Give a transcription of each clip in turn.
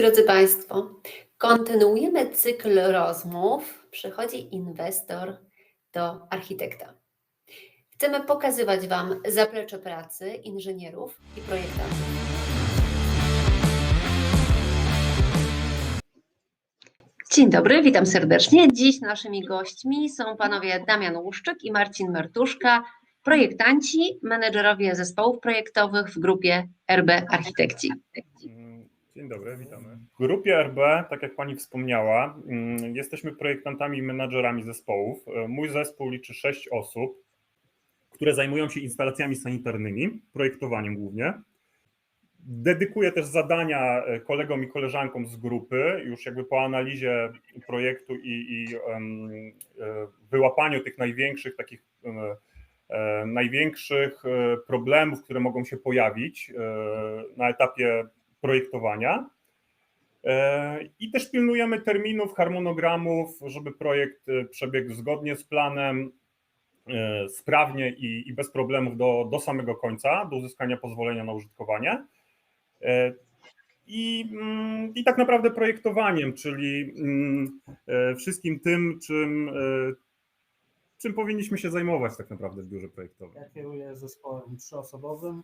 Drodzy Państwo, kontynuujemy cykl rozmów. Przychodzi inwestor do architekta. Chcemy pokazywać Wam zaplecze pracy inżynierów i projektantów. Dzień dobry, witam serdecznie. Dziś naszymi gośćmi są panowie Damian Łuszczyk i Marcin Martuszka, projektanci, menedżerowie zespołów projektowych w grupie RB Architekci. Dzień dobry, witamy. W grupie RB, tak jak Pani wspomniała, mm, jesteśmy projektantami i menadżerami zespołów. Mój zespół liczy sześć osób, które zajmują się instalacjami sanitarnymi, projektowaniem głównie. Dedykuję też zadania e, kolegom i koleżankom z grupy, już jakby po analizie projektu i, i e, wyłapaniu tych największych takich e, największych problemów, które mogą się pojawić na etapie projektowania. E, I też pilnujemy terminów, harmonogramów, żeby projekt e, przebiegł zgodnie z planem, e, sprawnie i, bez problemów do, do samego końca, do uzyskania pozwolenia na użytkowanie. I, mm, I tak naprawdę projektowaniem, czyli mm, wszystkim tym, czym, czym powinniśmy się zajmować tak naprawdę w biurze projektowym. Ja kieruję zespołem trzyosobowym.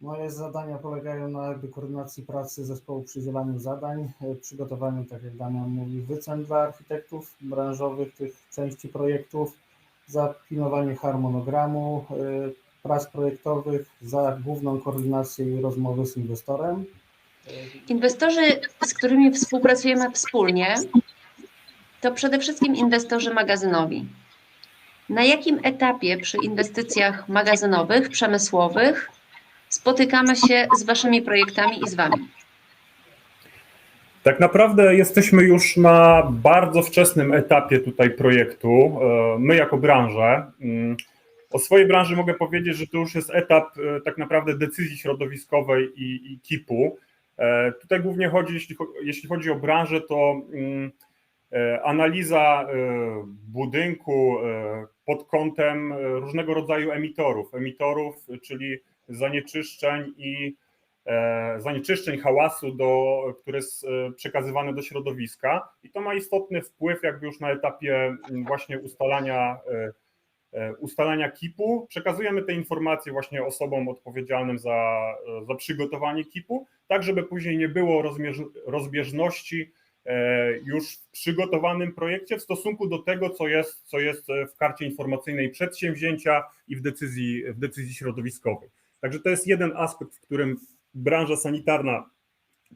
Moje zadania polegają na koordynacji pracy zespołu, przydzielaniu zadań, e, przygotowaniu, tak jak Damian mówi, wycen dla architektów branżowych tych części projektów, zapilnowanie harmonogramu e, prac projektowych, za główną koordynację i rozmowy z inwestorem. Inwestorzy, z którymi współpracujemy wspólnie, to przede wszystkim inwestorzy magazynowi. Na jakim etapie przy inwestycjach magazynowych, przemysłowych spotykamy się z Waszymi projektami i z Wami? Tak naprawdę jesteśmy już na bardzo wczesnym etapie tutaj projektu. E, My jako branża. mm, O swojej branży mogę powiedzieć, że to już jest etap e, tak naprawdę decyzji środowiskowej i, i KIP-u. E, Tutaj głównie chodzi, jeśli, jeśli chodzi o branżę, to mm, analiza budynku pod kątem różnego rodzaju emitorów. Emitorów, czyli zanieczyszczeń i e, zanieczyszczeń, hałasu, do, które jest przekazywane do środowiska i to ma istotny wpływ jakby już na etapie właśnie ustalania, e, e, ustalania KIP-u. Przekazujemy te informacje właśnie osobom odpowiedzialnym za, za przygotowanie KIP-u, tak żeby później nie było rozbieżności już w przygotowanym projekcie w stosunku do tego, co jest, co jest w karcie informacyjnej przedsięwzięcia i w decyzji, w decyzji środowiskowej. Także to jest jeden aspekt, w którym branża sanitarna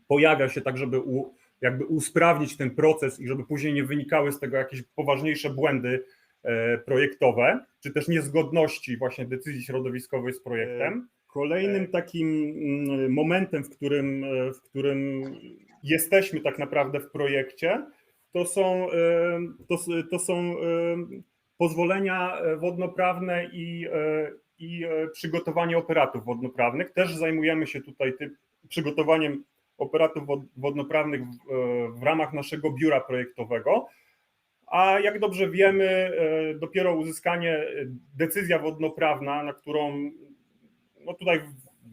pojawia się tak, żeby u, jakby usprawnić ten proces i żeby później nie wynikały z tego jakieś poważniejsze błędy e, projektowe, czy też niezgodności właśnie decyzji środowiskowej z projektem. Kolejnym takim mm, momentem, w którym, e, w którym jesteśmy tak naprawdę w projekcie, to są, e, to, to są e, pozwolenia e, wodnoprawne i, e, i e, przygotowanie operatów wodnoprawnych. Też zajmujemy się tutaj tym przygotowaniem operatów wod- wodnoprawnych w, e, w ramach naszego biura projektowego. A jak dobrze wiemy, e, dopiero uzyskanie decyzja wodnoprawna, na którą no tutaj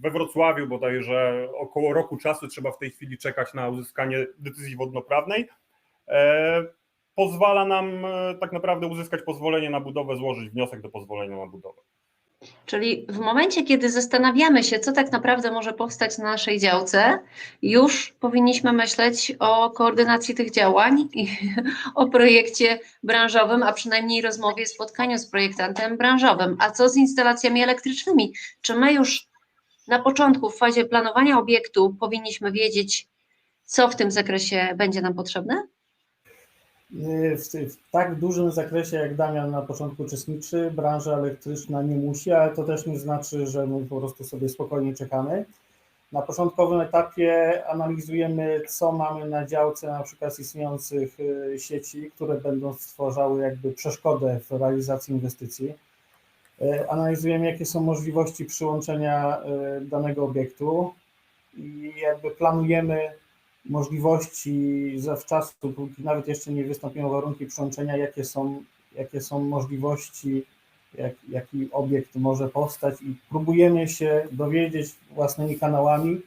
we Wrocławiu bodajże około roku czasu trzeba w tej chwili czekać na uzyskanie decyzji wodnoprawnej, pozwala nam tak naprawdę uzyskać pozwolenie na budowę, złożyć wniosek do pozwolenia na budowę. Czyli w momencie, kiedy zastanawiamy się, co tak naprawdę może powstać na naszej działce, już powinniśmy myśleć o koordynacji tych działań i o projekcie branżowym, a przynajmniej rozmowie, spotkaniu z projektantem branżowym. A co z instalacjami elektrycznymi? Czy my już na początku, w fazie planowania obiektu, powinniśmy wiedzieć, co w tym zakresie będzie nam potrzebne? Y, W, w tak dużym zakresie, jak Damian na początku uczestniczy, branża elektryczna nie musi, ale to też nie znaczy, że my po prostu sobie spokojnie czekamy. Na początkowym etapie analizujemy, co mamy na działce na przykład istniejących y, sieci, które będą stwarzały jakby przeszkodę w realizacji inwestycji. Y, Analizujemy, jakie są możliwości przyłączenia danego obiektu i jakby planujemy możliwości zawczasu, póki nawet jeszcze nie wystąpią warunki przyłączenia, jakie są, jakie są możliwości, jak, jaki obiekt może powstać i próbujemy się dowiedzieć własnymi kanałami,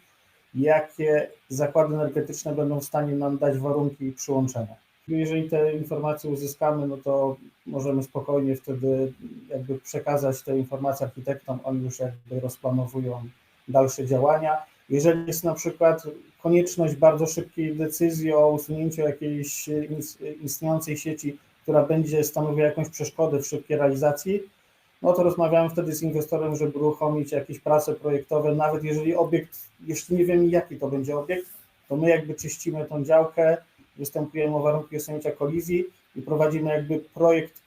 jakie zakłady energetyczne będą w stanie nam dać warunki przyłączenia. Jeżeli te informacje uzyskamy, no to możemy spokojnie wtedy jakby przekazać te informacje architektom, oni już jakby rozplanowują dalsze działania. Jeżeli jest na przykład konieczność bardzo szybkiej decyzji o usunięciu jakiejś istniejącej sieci, która będzie stanowiła jakąś przeszkodę w szybkiej realizacji, no to rozmawiamy wtedy z inwestorem, żeby uruchomić jakieś prace projektowe, nawet jeżeli obiekt, jeszcze nie wiemy jaki to będzie obiekt, to my jakby czyścimy tą działkę, występujemy o warunki usunięcia kolizji i prowadzimy jakby projekt,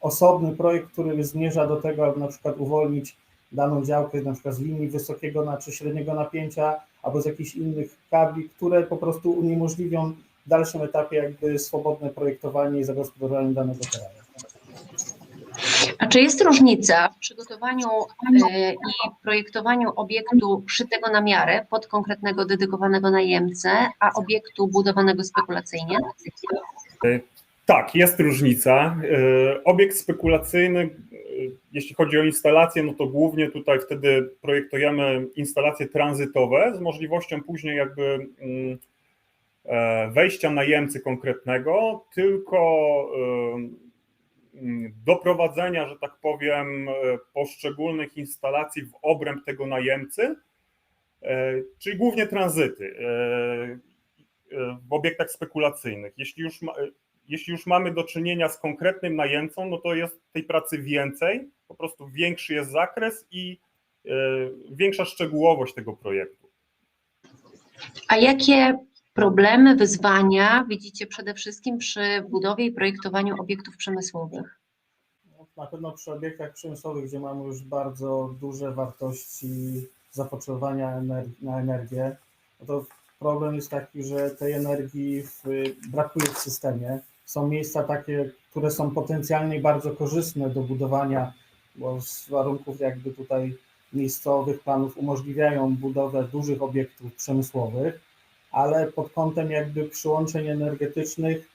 osobny projekt, który zmierza do tego, aby na przykład uwolnić daną działkę na przykład z linii wysokiego na, czy średniego napięcia, albo z jakichś innych kabli, które po prostu uniemożliwią w dalszym etapie jakby swobodne projektowanie i zagospodarowanie danego terenu. A czy jest różnica w przygotowaniu y, i projektowaniu obiektu szytego na miarę pod konkretnego dedykowanego najemcę, a obiektu budowanego spekulacyjnie? Tak, jest różnica. Y, Obiekt spekulacyjny, jeśli chodzi o instalację, no to głównie tutaj wtedy projektujemy instalacje tranzytowe z możliwością później jakby mm, e, wejścia najemcy konkretnego, tylko mm, doprowadzenia, że tak powiem, e, poszczególnych instalacji w obręb tego najemcy, e, czyli głównie tranzyty w obiektach spekulacyjnych. Jeśli już jeśli już mamy do czynienia z konkretnym najemcą, no to jest tej pracy więcej, po prostu większy jest zakres i e, większa szczegółowość tego projektu. A jakie problemy, wyzwania widzicie przede wszystkim przy budowie i projektowaniu obiektów przemysłowych? No, Na pewno przy obiektach przemysłowych, gdzie mamy już bardzo duże wartości zapotrzebowania na energię, no to problem jest taki, że tej energii w, brakuje w systemie. Są miejsca takie, które są potencjalnie bardzo korzystne do budowania, bo z warunków jakby tutaj miejscowych planów umożliwiają budowę dużych obiektów przemysłowych, ale pod kątem jakby przyłączeń energetycznych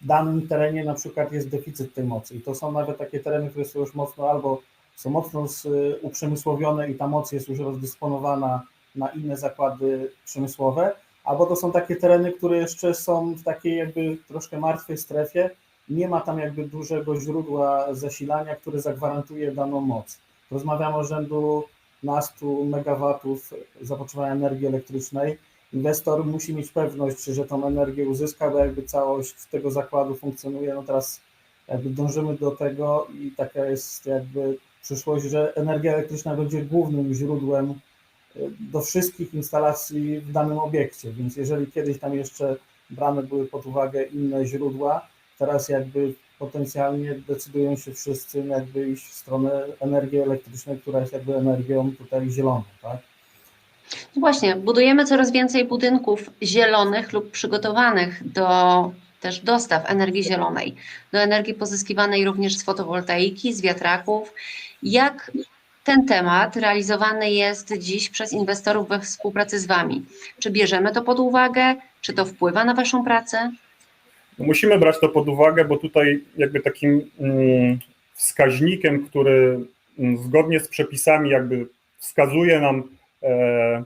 w danym terenie na przykład jest deficyt tej mocy. I to są nawet takie tereny, które są już mocno albo są mocno z, uprzemysłowione i ta moc jest już rozdysponowana na inne zakłady przemysłowe, albo to są takie tereny, które jeszcze są w takiej jakby troszkę martwej strefie, nie ma tam jakby dużego źródła zasilania, które zagwarantuje daną moc. Rozmawiamy o rzędu nastu megawatów zapotrzebowania energii elektrycznej. Inwestor musi mieć pewność, że tą energię uzyska, bo jakby całość tego zakładu funkcjonuje. No teraz jakby dążymy do tego i taka jest jakby przyszłość, że energia elektryczna będzie głównym źródłem do wszystkich instalacji w danym obiekcie, więc jeżeli kiedyś tam jeszcze brane były pod uwagę inne źródła, teraz jakby potencjalnie decydują się wszyscy jakby iść w stronę energii elektrycznej, która jest jakby energią tutaj zieloną, tak? No Właśnie, budujemy coraz więcej budynków zielonych lub przygotowanych do też dostaw energii zielonej, do energii pozyskiwanej również z fotowoltaiki, z wiatraków. Jak ten temat realizowany jest dziś przez inwestorów we współpracy z Wami? Czy bierzemy to pod uwagę? Czy to wpływa na Waszą pracę? No musimy brać to pod uwagę, bo tutaj jakby takim mm, wskaźnikiem, który mm, zgodnie z przepisami jakby wskazuje nam e,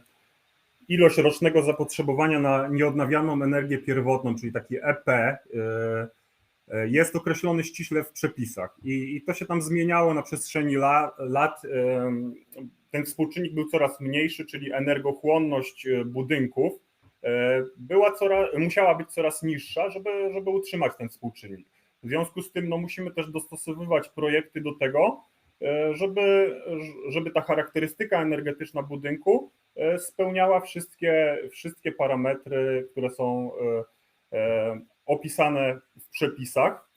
ilość rocznego zapotrzebowania na nieodnawialną energię pierwotną, czyli taki EP, e, e, jest określony ściśle w przepisach i, to się tam zmieniało na przestrzeni la, lat. Ten współczynnik był coraz mniejszy, czyli energochłonność budynków była coraz, musiała być coraz niższa, żeby, żeby utrzymać ten współczynnik. W związku z tym no, musimy też dostosowywać projekty do tego, e, żeby, żeby ta charakterystyka energetyczna budynku e, spełniała wszystkie, wszystkie parametry, które są e, e, opisane w przepisach.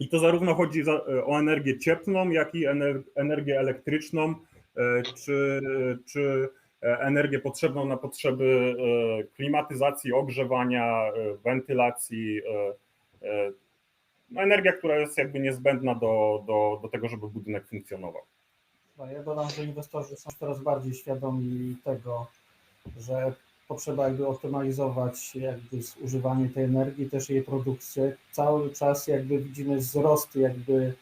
I to zarówno chodzi o energię cieplną, jak i ener, energię elektryczną, e, czy, czy e, energię potrzebną na potrzeby e, klimatyzacji, ogrzewania, e, wentylacji. e, e, No, energia, która jest jakby niezbędna do, do, do tego, żeby budynek funkcjonował. No, ja dodam, że inwestorzy są coraz bardziej świadomi tego, że potrzeba jakby optymalizować jakby zużywanie tej energii, też jej produkcję. Cały czas jakby widzimy wzrost jakby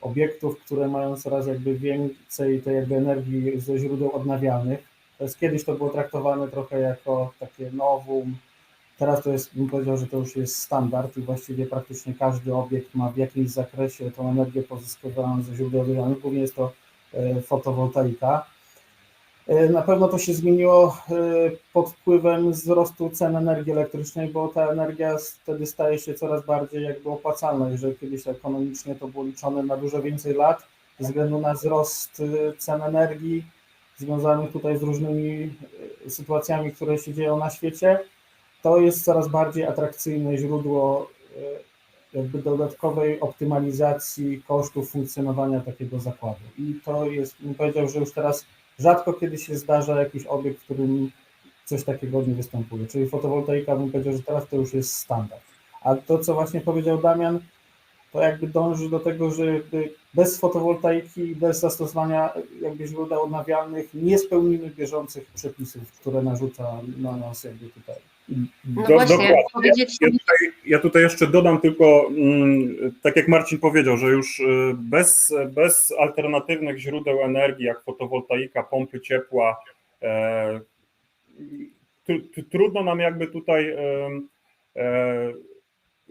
obiektów, które mają coraz jakby więcej tej jakby energii ze źródeł odnawialnych. Kiedyś to było traktowane trochę jako takie nowum. Teraz to jest, bym powiedział, że to już jest standard i właściwie praktycznie każdy obiekt ma w jakimś zakresie tą energię pozyskiwaną ze źródeł odnawialnych, głównie jest to e, fotowoltaika. E, Na pewno to się zmieniło e, pod wpływem wzrostu cen energii elektrycznej, bo ta energia wtedy staje się coraz bardziej jakby opłacalna. Jeżeli kiedyś ekonomicznie to było liczone na dużo więcej lat, ze względu na wzrost cen energii związanych tutaj z różnymi e, sytuacjami, które się dzieją na świecie, to jest coraz bardziej atrakcyjne źródło e, jakby dodatkowej optymalizacji kosztów funkcjonowania takiego zakładu. I to jest, bym powiedział, że już teraz rzadko kiedy się zdarza jakiś obiekt, w którym coś takiego nie występuje. Czyli fotowoltaika, bym powiedział, że teraz to już jest standard. A to, co właśnie powiedział Damian, to jakby dąży do tego, że jakby bez fotowoltaiki, bez zastosowania jakby źródeł odnawialnych nie spełnimy bieżących przepisów, które narzuca na nas jakby tutaj. No Do- właśnie, dokładnie. powiedzieć Ja tutaj, ja tutaj jeszcze dodam tylko, mm, tak jak Marcin powiedział, że już y, bez, bez alternatywnych źródeł energii, jak fotowoltaika, pompy ciepła, e, tr- tr- trudno nam jakby tutaj, em, e,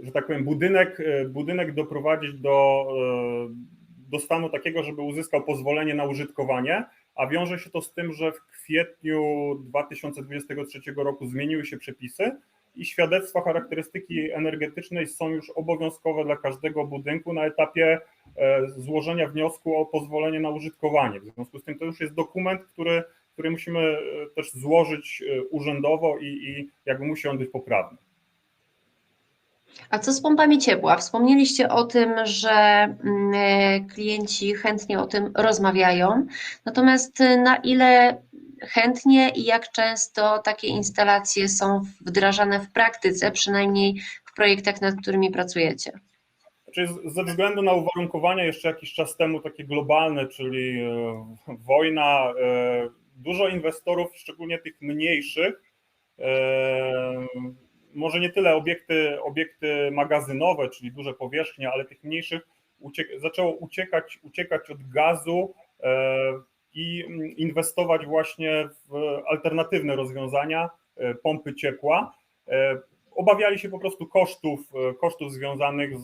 że tak powiem, budynek, e, budynek doprowadzić do, e, do stanu takiego, żeby uzyskał pozwolenie na użytkowanie, a wiąże się to z tym, że w kwietniu 2023 roku zmieniły się przepisy i świadectwa charakterystyki energetycznej są już obowiązkowe dla każdego budynku na etapie e, złożenia wniosku o pozwolenie na użytkowanie. W związku z tym to już jest dokument, który, który musimy też złożyć urzędowo i, i jakby musi on być poprawny. A co z pompami ciepła? Wspomnieliście o tym, że mm, klienci chętnie o tym rozmawiają. Natomiast e, na ile chętnie i jak często takie instalacje są wdrażane w praktyce, przynajmniej w projektach, nad którymi pracujecie? Znaczy ze względu na uwarunkowania jeszcze jakiś czas temu takie globalne, czyli e, wojna, e, dużo inwestorów, szczególnie tych mniejszych, e, może nie tyle obiekty, obiekty magazynowe, czyli duże powierzchnie, ale tych mniejszych uciek- zaczęło uciekać, uciekać od gazu e, i inwestować właśnie w alternatywne rozwiązania, e, pompy ciepła. E, Obawiali się po prostu kosztów, kosztów związanych z,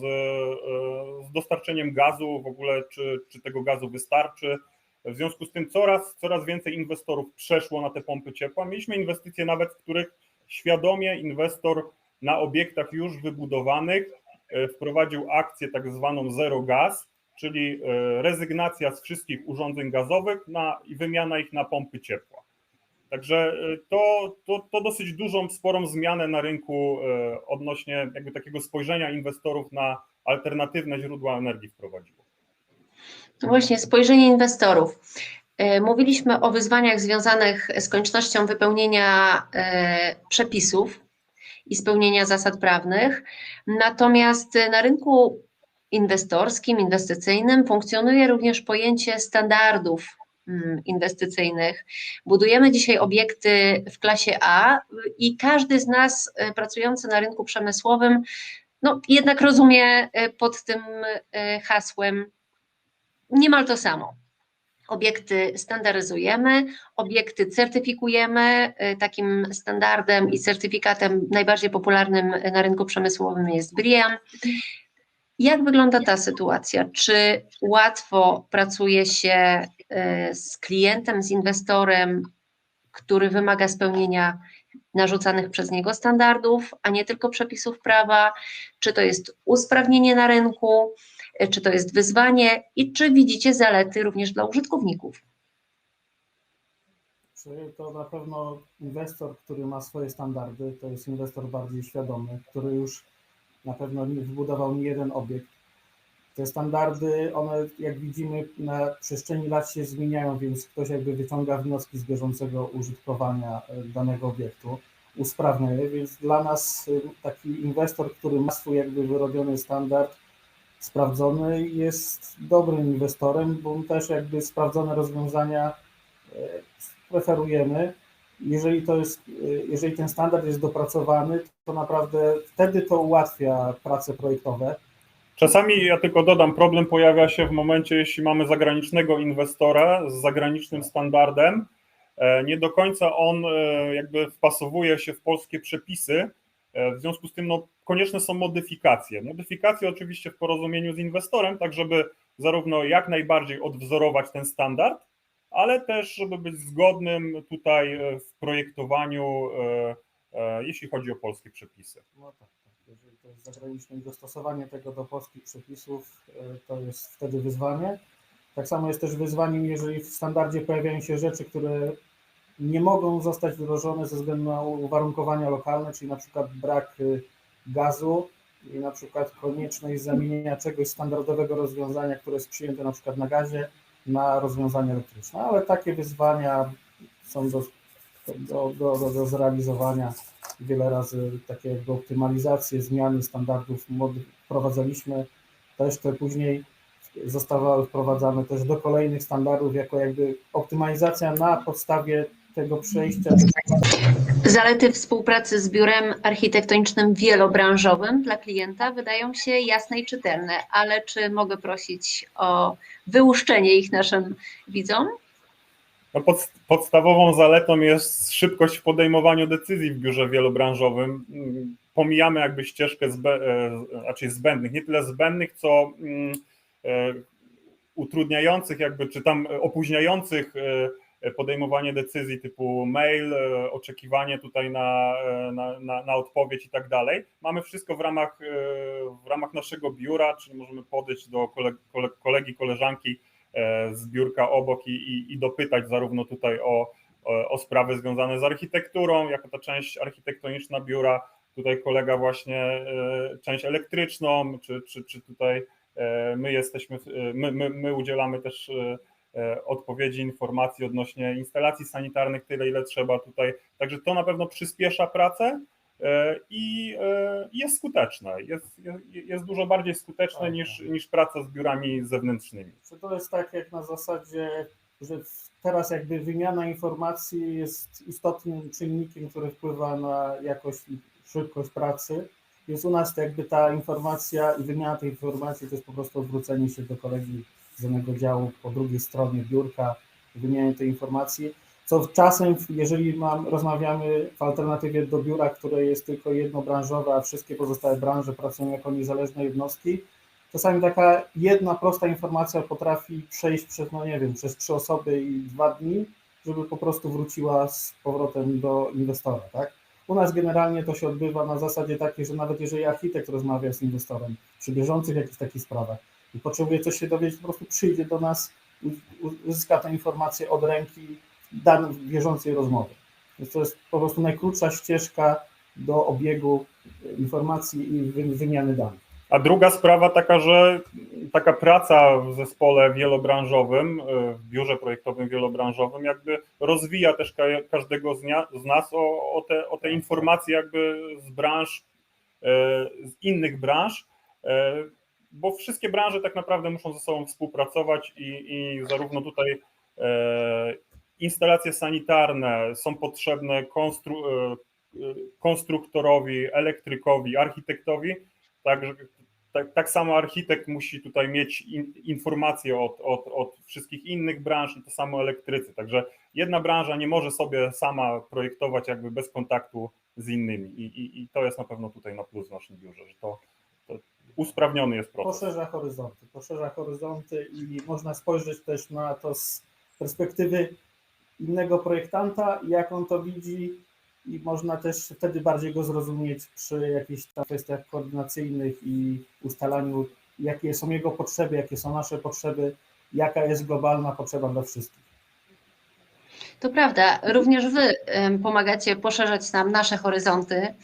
z dostarczeniem gazu, w ogóle czy, czy tego gazu wystarczy. W związku z tym coraz, coraz więcej inwestorów przeszło na te pompy ciepła. Mieliśmy inwestycje nawet, w których świadomie inwestor na obiektach już wybudowanych e, wprowadził akcję tak zwaną zero gaz, czyli e, rezygnacja z wszystkich urządzeń gazowych na, i wymiana ich na pompy ciepła. Także y, to, to, to dosyć dużą, sporą zmianę na rynku odnośnie jakby takiego spojrzenia inwestorów na alternatywne źródła energii wprowadziło. No Właśnie, spojrzenie inwestorów. E, Mówiliśmy o wyzwaniach związanych z koniecznością wypełnienia e, przepisów i spełnienia zasad prawnych. Natomiast na rynku inwestorskim, inwestycyjnym funkcjonuje również pojęcie standardów mm, inwestycyjnych. Budujemy dzisiaj obiekty w klasie A i każdy z nas e, pracujący na rynku przemysłowym no, jednak rozumie pod tym hasłem niemal to samo. Obiekty standaryzujemy, obiekty certyfikujemy. Y, Takim standardem i certyfikatem najbardziej popularnym na rynku przemysłowym jest BRIAM. Jak wygląda ta sytuacja? Czy łatwo pracuje się y, z klientem, z inwestorem, który wymaga spełnienia narzucanych przez niego standardów, a nie tylko przepisów prawa? Czy to jest usprawnienie na rynku? Czy to jest wyzwanie i czy widzicie zalety również dla użytkowników? To na pewno inwestor, który ma swoje standardy, to jest inwestor bardziej świadomy, który już na pewno wybudował nie jeden obiekt. Te standardy, one jak widzimy na przestrzeni lat się zmieniają, więc ktoś jakby wyciąga wnioski z bieżącego użytkowania e, danego obiektu, usprawnia je, więc dla nas e, taki inwestor, który ma swój jakby wyrobiony standard, sprawdzony, jest dobrym inwestorem, bo też jakby sprawdzone rozwiązania e, preferujemy. Jeżeli to jest, e, jeżeli ten standard jest dopracowany, to naprawdę wtedy to ułatwia prace projektowe. Czasami, ja tylko dodam, problem pojawia się w momencie, jeśli mamy zagranicznego inwestora z zagranicznym standardem e, nie do końca on jakby wpasowuje się w polskie przepisy. W związku z tym no, konieczne są modyfikacje. Modyfikacje oczywiście w porozumieniu z inwestorem, tak żeby zarówno jak najbardziej odwzorować ten standard, ale też żeby być zgodnym tutaj e, w projektowaniu, e, e, jeśli chodzi o polskie przepisy. No tak, tak. Jeżeli to jest zagraniczne i dostosowanie tego do polskich przepisów, to jest wtedy wyzwanie. Tak samo jest też wyzwaniem, jeżeli w standardzie pojawiają się rzeczy, które nie mogą zostać wdrożone ze względu na uwarunkowania lokalne, czyli na przykład brak gazu i na przykład konieczność zamienienia czegoś standardowego rozwiązania, które jest przyjęte na przykład na gazie, na rozwiązanie elektryczne. Ale takie wyzwania są do, do, do, do, do zrealizowania. Wiele razy takie jakby optymalizacje, zmiany standardów wprowadzaliśmy, też te później zostawały wprowadzane też do kolejnych standardów jako jakby optymalizacja na podstawie tego przejścia. Zalety współpracy z biurem architektonicznym wielobranżowym dla klienta wydają się jasne i czytelne, ale czy mogę prosić o wyłuszczenie ich naszym widzom? No pod, podstawową zaletą jest szybkość w podejmowaniu decyzji w biurze wielobranżowym. Mm, Pomijamy jakby ścieżkę zbę, e, zbędnych, nie tyle zbędnych, co mm, e, utrudniających jakby, czy tam opóźniających e, podejmowanie decyzji typu mail, e, oczekiwanie tutaj na, e, na, na, na odpowiedź i tak dalej. Mamy wszystko w ramach, e, w ramach naszego biura, czyli możemy podejść do koleg, koleg, kolegi, koleżanki z biurka obok i, i, i dopytać zarówno tutaj o, o, sprawy związane z architekturą, jako ta część architektoniczna biura, tutaj kolega właśnie część elektryczną, czy, czy, czy tutaj my jesteśmy, my, my, my udzielamy też odpowiedzi, informacji odnośnie instalacji sanitarnych, tyle ile trzeba tutaj. Także to na pewno przyspiesza pracę e, i e, jest skuteczne. Jest, jest, jest dużo bardziej skuteczne Tak, niż, tak. niż praca z biurami zewnętrznymi. Czy to jest tak jak na zasadzie, że teraz jakby wymiana informacji jest istotnym czynnikiem, który wpływa na jakość i szybkość pracy. Więc u nas jakby ta informacja i wymiana tej informacji to jest po prostu odwrócenie się do kolegi z danego działu po drugiej stronie biurka, wymianie tej informacji. Co czasem, jeżeli mam, rozmawiamy w alternatywie do biura, które jest tylko jednobranżowe, a wszystkie pozostałe branże pracują jako niezależne jednostki, czasami taka jedna prosta informacja potrafi przejść przez, no nie wiem, przez trzy osoby i dwa dni, żeby po prostu wróciła z powrotem do inwestora, tak? U nas generalnie to się odbywa na zasadzie takiej, że nawet jeżeli architekt rozmawia z inwestorem przy bieżących jakichś takich sprawach i potrzebuje coś się dowiedzieć, po prostu przyjdzie do nas, uzyska tę informację od ręki danej bieżącej rozmowie. Więc to jest po prostu najkrótsza ścieżka do obiegu informacji i wy- wymiany danych. A druga sprawa taka, że taka praca w zespole wielobranżowym, y, w biurze projektowym wielobranżowym, jakby rozwija też ka każdego z nas o, o, te, o te informacje jakby z branż, y, z innych branż, y, bo wszystkie branże tak naprawdę muszą ze sobą współpracować i, i zarówno tutaj y, instalacje sanitarne są potrzebne konstru, y, konstruktorowi, elektrykowi, architektowi, Także tak, tak samo architekt musi tutaj mieć in, informacje od, od, od wszystkich innych branż i to samo elektrycy. Także jedna branża nie może sobie sama projektować jakby bez kontaktu z innymi i, i, i to jest na pewno tutaj na plus w naszym biurze, że to usprawniony jest proces. Poszerza horyzonty, poszerza horyzonty i można spojrzeć też na to z perspektywy innego projektanta, jak on to widzi i można też wtedy bardziej go zrozumieć przy jakichś tam kwestiach koordynacyjnych i ustalaniu, jakie są jego potrzeby, jakie są nasze potrzeby, jaka jest globalna potrzeba dla wszystkich. To prawda, również Wy pomagacie poszerzać nam nasze horyzonty.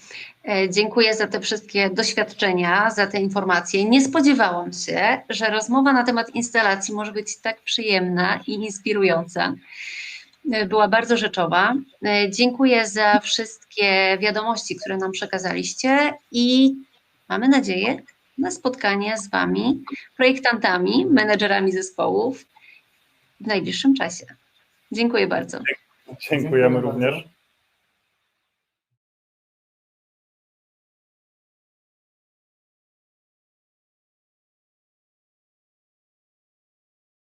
E, Dziękuję za te wszystkie doświadczenia, za te informacje. Nie spodziewałam się, że rozmowa na temat instalacji może być tak przyjemna i inspirująca. E, Była bardzo rzeczowa. E, Dziękuję za wszystkie wiadomości, które nam przekazaliście i mamy nadzieję na spotkanie z Wami, projektantami, menedżerami zespołów w najbliższym czasie. Dziękuję bardzo. Dziękujemy Dziękuję również.